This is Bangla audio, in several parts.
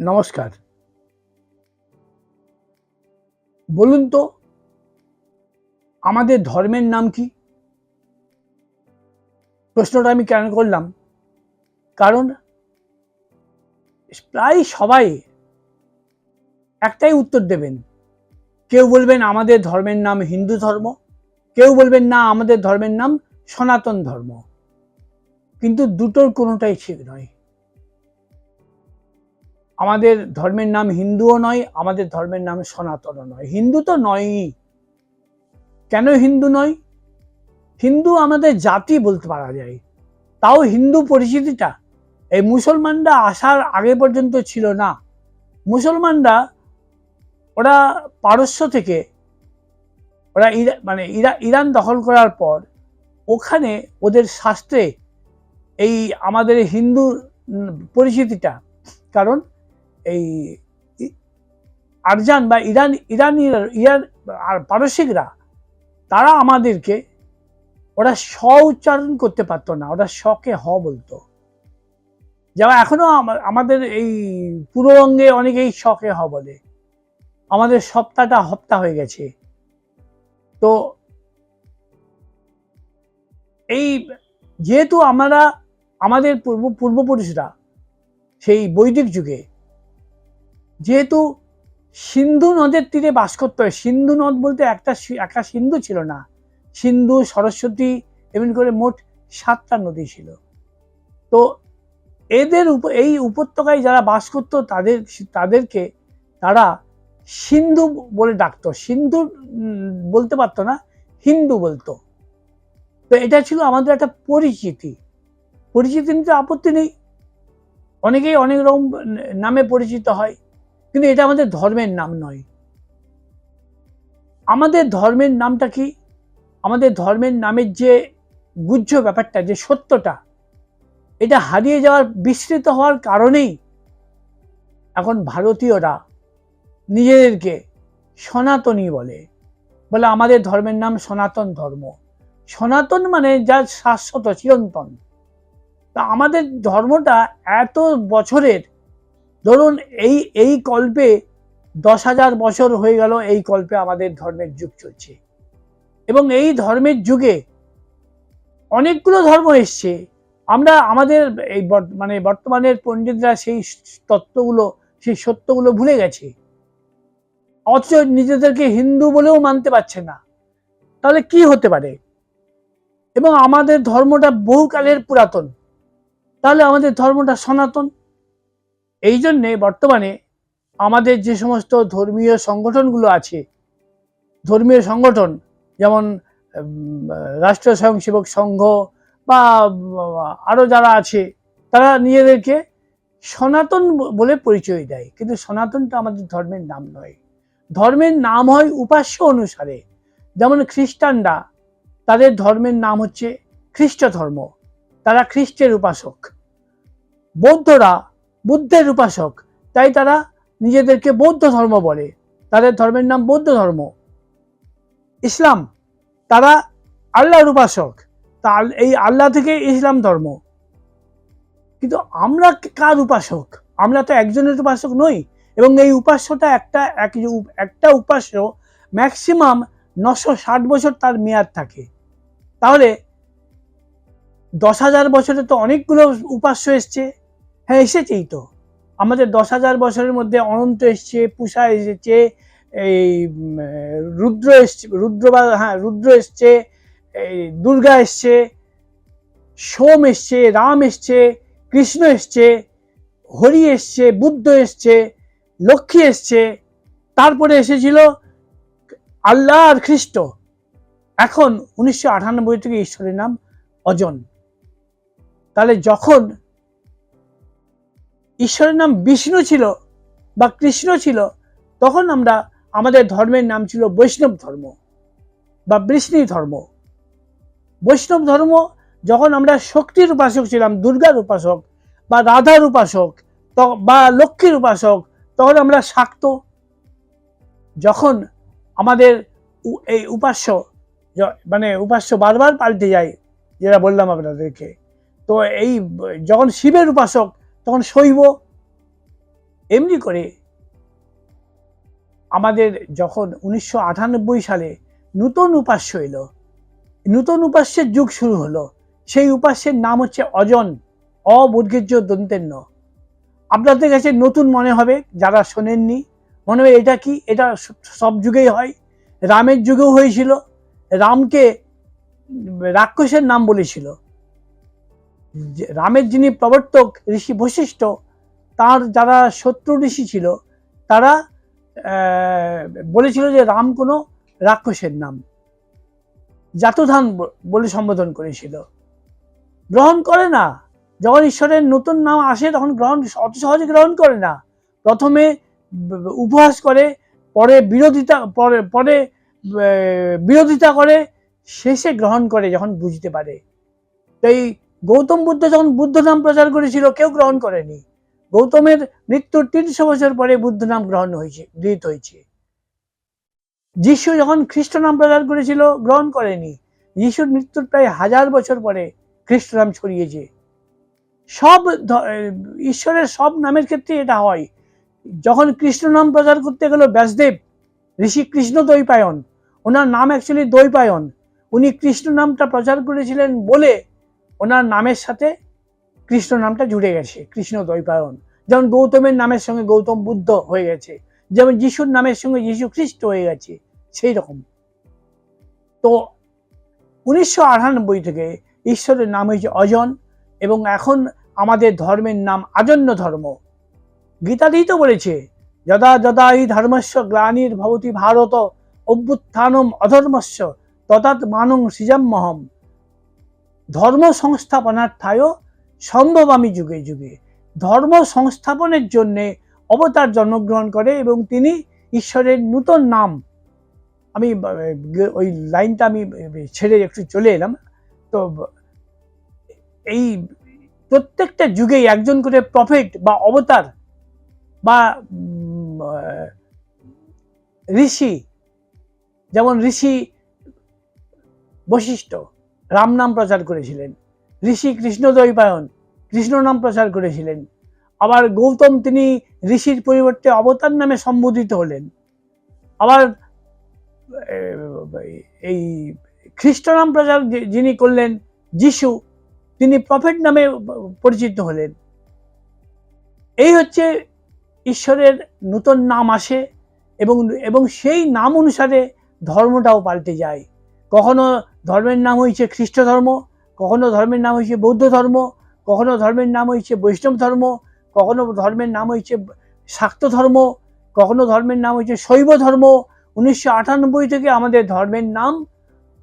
নমস্কার। বলুন তো, আমাদের ধর্মের নাম কি? প্রশ্নটা আমি কেন করলাম? কারণ প্রায় সবাই একটাই উত্তর দেবেন। কেউ বলবেন আমাদের ধর্মের নাম হিন্দু ধর্ম, কেউ বলবেন না আমাদের ধর্মের নাম সনাতন ধর্ম। কিন্তু দুটোর কোনোটাই ঠিক নয়। আমাদের ধর্মের নাম হিন্দুও নয়, আমাদের ধর্মের নাম সনাতনও নয়। হিন্দু তো নয়ই। কেন হিন্দু নয়? হিন্দু আমাদের জাতি বলতে পারা যায়। তাও হিন্দু পরিচিতিটা। এই মুসলমানরা আসার আগে পর্যন্ত ছিল না। মুসলমানরা ওরা পারস্য থেকে ওরা ইরা মানে ইরা, ইরান দখল করার পর ওখানে ওদের শাস্ত্রে এই আমাদের হিন্দু পরিচিতিটা। কারণ এই আরজান বা ইরান ইরানি ইয়ার আর পারসিকরা, তারা আমাদেরকে, ওরা স উচ্চারণ করতে পারতো না, ওরা শকে হ বলতো। যেমন এখনও আমাদের এই পুরো অঙ্গে অনেকেই শকে হ বলে। আমাদের সপ্তাহটা হপ্তা হয়ে গেছে। তো এই যেহেতু আমরা, আমাদের পূর্ব, পূর্বপুরুষরা সেই বৈদিক যুগে যেহেতু সিন্ধু নদের তীরে বাস করতে হয়, সিন্ধু নদ বলতে একটা সি- একা সিন্ধু ছিল না। সিন্ধু, সরস্বতী, এমনি করে মোট সাতটা নদী ছিল। তো এদের উপ- এই উপত্যকায় যারা বাস করতো, তাদের, তাদেরকে তারা সিন্ধু বলে ডাকতো। সিন্ধু বলতে পারতো না, হিন্দু বলতো। তো এটা ছিল আমাদের একটা পরিচিতি। পরিচিতি নিতে আপত্তি নেই। অনেকেই অনেক রকম নামে পরিচিত হয়। কিন্তু এটা আমাদের ধর্মের নাম নয়। আমাদের ধর্মের নামটা কি? আমাদের ধর্মের নামের যে গুহ্য ব্যাপারটা, যে সত্যটা, এটা হারিয়ে যাওয়ার, বিস্তৃত হওয়ার কারণেই এখন ভারতীয়রা নিজেদেরকে সনাতনী বলে। বলে আমাদের ধর্মের নাম সনাতন ধর্ম। সনাতন মানে যা শাশ্বত, চিরন্তন। তা আমাদের ধর্মটা এত বছরের ধরুন এই এই কল্পে দশ হাজার বছর হয়ে গেল এই কল্পে আমাদের ধর্মের যুগ চলছে। এবং এই ধর্মের যুগে অনেকগুলো ধর্ম এসছে। আমরা আমাদের এই মানে বর্তমানের পণ্ডিতরা সেই তত্ত্বগুলো, সেই সত্যগুলো ভুলে গেছে। অথচ নিজেদেরকে হিন্দু বলেও মানতে পারছে না। তাহলে কি হতে পারে? এবং আমাদের ধর্মটা বহুকালের পুরাতন। তাহলে আমাদের ধর্মটা সনাতন? এই জন্যে বর্তমানে আমাদের যে সমস্ত ধর্মীয় সংগঠনগুলো আছে, ধর্মীয় সংগঠন, যেমন রাষ্ট্র স্বয়ংসেবক সংঘ বা আরও যারা আছে, তারা নিজেদেরকে সনাতন বলে পরিচয় দেয়। কিন্তু সনাতনটা আমাদের ধর্মের নাম নয়। ধর্মের নাম হয় উপাস্য অনুসারে। যেমন খ্রিস্টানরা, তাদের ধর্মের নাম হচ্ছে খ্রিস্ট ধর্ম তারা খ্রিস্টের উপাসক। বৌদ্ধরা বুদ্ধের উপাসক। তাই তারা নিজেদেরকে বৌদ্ধ ধর্ম বলে। তাদের ধর্মের নাম বৌদ্ধ ধর্ম। ইসলাম, তারা আল্লাহর উপাসক। তা এই আল্লাহ থেকে ইসলাম ধর্ম। কিন্তু আমরা কার উপাসক? আমরা তো একজনের উপাসক নই। এবং এই উপাস্যটা একটা এক একটা উপাস্য ম্যাক্সিমাম নশো ষাট বছর তার মেয়াদ থাকে। তাহলে দশ হাজার বছরে তো অনেকগুলো উপাস্য এসছে। হ্যাঁ এসেছেই তো। আমাদের দশ হাজার বছরের মধ্যে অনন্ত এসছে, পূষা এসেছে, এই রুদ্র এসছে, রুদ্র বা হ্যাঁ রুদ্র এসছে, এই, দুর্গা এসছে, সোম এসছে, রাম এসছে, কৃষ্ণ এসছে, হরি এসছে, বুদ্ধ এসছে, লক্ষ্মী এসছে, তারপরে এসেছিল আল্লাহ আর খ্রিস্ট। এখন উনিশশো আটানব্বই থেকে ঈশ্বরের নাম অজন। তাহলে যখন ঈশ্বরের নাম বিষ্ণু ছিল বা কৃষ্ণ ছিল, তখন আমরা আমাদের ধর্মের নাম ছিল বৈষ্ণব ধর্ম বা বৃষ্ণি ধর্ম। বৈষ্ণব ধর্ম যখন আমরা শক্তির উপাসক ছিলাম, দুর্গার উপাসক বা রাধার উপাসক বা লক্ষ্মীর উপাসক, তখন আমরা শাক্ত। যখন আমাদের এই উপাস্য মানে উপাস্য বারবার পাল্টে যায়, যেটা বললাম আপনাদেরকে, তো এই যখন শিবের উপাসক তখন শৈব এমনি করে আমাদের যখন উনিশশো আটানব্বই সালে নূতন উপাস্য এলো, নূতন উপাস্যের যুগ শুরু হলো। সেই উপাস্যের নাম হচ্ছে অজন অবর্গীর্য দন্তেন্য। আপনাদের কাছে নতুন মনে হবে, যারা শোনেননি, মনে হবে এটা কি? এটা সব যুগেই হয়। রামের যুগেও হয়েছিল। রামকে রাক্ষসের নাম বলেছিল। রামের যিনি প্রবর্তক, ঋষি বশিষ্ঠ, তার যারা শত্রু ঋষি ছিল, তারা বলেছিল যে রাম কোনো রাক্ষসের নাম। জাতুধান বলে সম্বোধন করেছিল। গ্রহণ করে না। যখন ঈশ্বরের নতুন নাম আসে, তখন গ্রহণ অত সহজে গ্রহণ করে না। প্রথমে উপহাস করে, পরে বিরোধিতা, পরে পরে বিরোধিতা করে, শেষে গ্রহণ করে যখন বুঝতে পারে। তাই গৌতম বুদ্ধ যখন বুদ্ধ নাম প্রচার করেছিল, কেউ গ্রহণ করেনি। গৌতমের মৃত্যুর তিনশো বছর পরে বুদ্ধ নাম গ্রহণ হয়েছে, গৃহীত হয়েছে। যিশু যখন খ্রিস্ট নাম প্রচার করেছিল, গ্রহণ করেনি। যিশুর মৃত্যুর প্রায় হাজার বছর পরে খ্রিস্ট নাম ছড়িয়েছে। সব ঈশ্বরের সব নামের ক্ষেত্রে এটা হয়। যখন কৃষ্ণ নাম প্রচার করতে গেল ব্যাসদেব, ঋষি কৃষ্ণ দৈপায়ন, ওনার নাম অ্যাকচুয়ালি দৈপায়ন। উনি কৃষ্ণ নামটা প্রচার করেছিলেন বলে ওনার নামের সাথে কৃষ্ণ নামটা জুড়ে গেছে, কৃষ্ণ দৈপায়ন যেমন গৌতমের নামের সঙ্গে গৌতম বুদ্ধ হয়ে গেছে, যেমন যিশুর নামের সঙ্গে যিশু খ্রিস্ট হয়ে গেছে, সেই রকম। তো উনিশশো আটানব্বই থেকে ঈশ্বরের নাম হয়েছে অজন এবং এখন আমাদের ধর্মের নাম আজন্য ধর্ম। গীতাতেই তো বলেছে, যদা যদা হি ধর্মস্য গ্লানির ভবতি ভারত অভ্যুত্থানম অধর্মস্য তথাৎ মানং সৃজাম্যহম। ধর্ম সংস্থাপনার্থায় আমি যুগে যুগে। ধর্ম সংস্থাপনের জন্যে অবতার জন্মগ্রহণ করে এবং তিনি ঈশ্বরের নূতন নাম, আমি ওই লাইনটা আমি ছেড়ে একটু চলে এলাম। তো, এই প্রত্যেকটা যুগেই একজন করে প্রফেট বা অবতার বা ঋষি, যেমন ঋষি বশিষ্ঠ রাম নাম প্রচার করেছিলেন। ঋষি কৃষ্ণদ্বৈপায়ন কৃষ্ণ নাম প্রচার করেছিলেন। আবার গৌতম তিনি ঋষির পরিবর্তে অবতার নামে সম্বোধিত হলেন। আবার এই খ্রিস্ট নাম প্রচার যিনি করলেন, যিশু, তিনি প্রফেট নামে পরিচিত হলেন। এই হচ্ছে ঈশ্বরের নূতন নাম আসে এবং এবং সেই নাম অনুসারে ধর্মটাও পাল্টে যায়। কখনো ধর্মের নাম হয়েছে খ্রিস্ট ধর্ম, কখনো ধর্মের নাম হয়েছে বৌদ্ধ ধর্ম, কখনো ধর্মের নাম হয়েছে বৈষ্ণব ধর্ম, কখনো ধর্মের নাম হয়েছে শাক্ত ধর্ম, কখনো ধর্মের নাম হয়েছে শৈব ধর্ম। উনিশশো আটানব্বই থেকে আমাদের ধর্মের নাম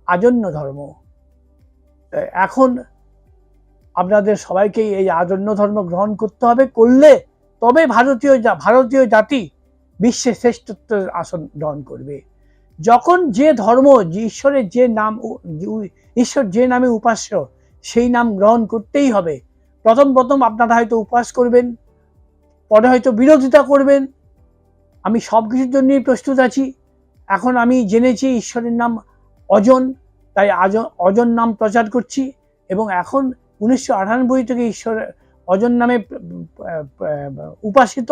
আজন্য ধর্ম। এখন আপনাদের সবাইকেই এই আজন্য ধর্ম গ্রহণ করতে হবে, করলে তবে ভারতীয় ভারতীয় জাতি বিশ্বে শ্রেষ্ঠত্বের আসন গ্রহণ করবে। যখন যে ধর্ম, যে ঈশ্বরের যে নাম ঈশ্বর যে নামে উপাস্য, সেই নাম গ্রহণ করতেই হবে। প্রথম প্রথম আপনারা হয়তো উপাস করবেন, পরে হয়তো বিরোধিতা করবেন। আমি সব কিছুর জন্যই প্রস্তুত আছি। এখন আমি জেনেছি ঈশ্বরের নাম অজন, তাই আজ- অজন নাম প্রচার করছি এবং এখন উনিশশো আটানব্বই থেকে ঈশ্বর অজন নামে উপাসিত।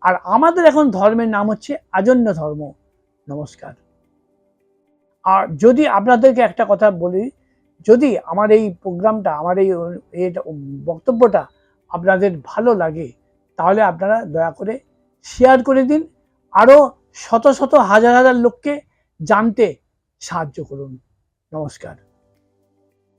আর আমাদের এখন ধর্মের নাম হচ্ছে আজন্য ধর্ম। নমস্কার। আর যদি আপনাদেরকে একটা কথা বলি, যদি আমার এই প্রোগ্রামটা, আমার এই বক্তব্যটা আপনাদের ভালো লাগে, তাহলে আপনারা দয়া করে শেয়ার করে দিন। আরও শত শত হাজার হাজার লোককে জানতে সাহায্য করুন। নমস্কার।